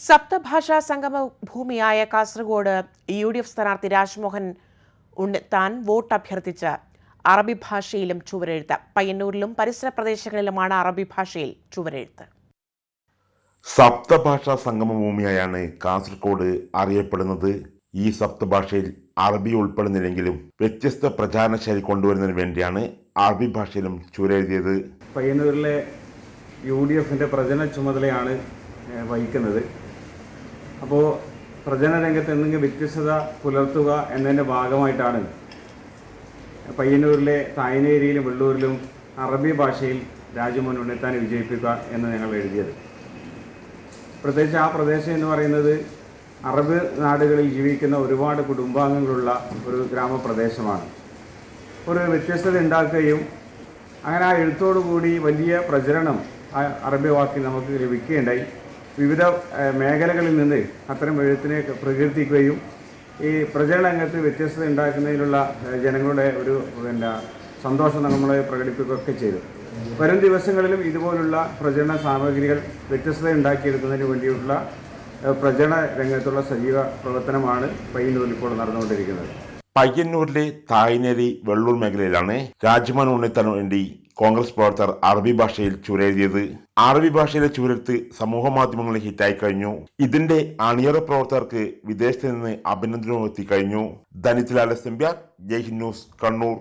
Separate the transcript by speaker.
Speaker 1: സപ്തഭാഷാ സംഗമ ഭൂമിയായ Kasaragod U D F സ്ഥാനാർത്ഥി രാജ്മോഹൻ ഉണ്ണിത്താൻ വോട്ട് അഭ്യർത്ഥിച്ച് അറബി ഭാഷയിലും ചുവരെഴുത്ത്. പയ്യന്നൂരിലും പരിസര പ്രദേശങ്ങളിലുമാണ് അറബി ഭാഷയിൽ ചുവരെഴുത്ത്.
Speaker 2: സപ്തഭാഷാ സംഗമ ഭൂമിയായാണ് കാസർഗോഡ് അറിയപ്പെടുന്നത്. ഈ സപ്തഭാഷയിൽ അറബി ഉൾപ്പെടുന്നില്ലെങ്കിലും വ്യത്യസ്ത പ്രചാരണ ശൈലി കൊണ്ടുവരുന്നതിന് വേണ്ടിയാണ് അറബി ഭാഷയിലും ചുവരെഴുതിയത്.
Speaker 3: പയ്യന്നൂരിലെ യു ഡി എഫിന്റെ പ്രചരണ ചുമതലയാണ് വഹിക്കുന്നത്. അപ്പോൾ പ്രചരണ രംഗത്ത് എന്തെങ്കിലും വ്യത്യസ്തത പുലർത്തുക എന്നതിന്റെ ഭാഗമായിട്ടാണ്. പയ്യന്നൂരിലെ തായനേരിയിലും വെള്ളൂരിലും അറബി ഭാഷയിൽ രാജ്യം ഉണ്ണിത്താനെ വിജയിപ്പിക്കുക എന്ന് ഞങ്ങൾ എഴുതിയത്. പ്രത്യേകിച്ച് ആ പ്രദേശം എന്ന് പറയുന്നത് അറബ് നാടുകളിൽ ജീവിക്കുന്ന ഒരുപാട് കുടുംബാംഗങ്ങളുള്ള ഒരു ഗ്രാമപ്രദേശമാണ്. ഒരു വ്യത്യസ്തത ഉണ്ടാക്കുകയും അങ്ങനെ ആ എഴുത്തോടുകൂടി വലിയ പ്രചരണം അറബി വാക്കിൽ നമുക്ക് ലഭിക്കുകയുണ്ടായി. വിവിധ മേഖലകളിൽ നിന്ന് അത്തരം എഴുത്തിനെ പ്രകീർത്തിക്കുകയും ഈ പ്രചരണ രംഗത്ത് വ്യത്യസ്തത ഉണ്ടാക്കുന്നതിനുള്ള ജനങ്ങളുടെ ഒരു പിന്നെ സന്തോഷം നമ്മൾ പ്രകടിപ്പിക്കുകയൊക്കെ ചെയ്തു. വരും ദിവസങ്ങളിലും ഇതുപോലുള്ള പ്രചരണ സാമഗ്രികൾ വ്യത്യസ്തത ഉണ്ടാക്കിയെടുക്കുന്നതിന് വേണ്ടിയിട്ടുള്ള പ്രചരണ രംഗത്തുള്ള സജീവ പ്രവർത്തനമാണ് പയ്യന്നൂരിൽ ഇപ്പോൾ നടന്നുകൊണ്ടിരിക്കുന്നത്.
Speaker 2: പയ്യന്നൂരിലെ തായ്നേരി വെള്ളൂർ മേഖലയിലാണ് രാജ്മോഹൻ ഉണ്ണിത്താന് വേണ്ടി കോൺഗ്രസ് പ്രവർത്തകർ അറബി ഭാഷയിൽ ചുരെഴുതിയത് അറബി ഭാഷയിലെ ചുരത്ത് സമൂഹ മാധ്യമങ്ങളിൽ ഹിറ്റായി കഴിഞ്ഞു. ഇതിന്റെ അണിയറ പ്രവർത്തകർക്ക് വിദേശത്ത് നിന്ന് അഭിനന്ദനവും എത്തിക്കഴിഞ്ഞു ദനിത് സെമ്പ്യ ജയ്ഹിന്ദ് ന്യൂസ് കണ്ണൂർ.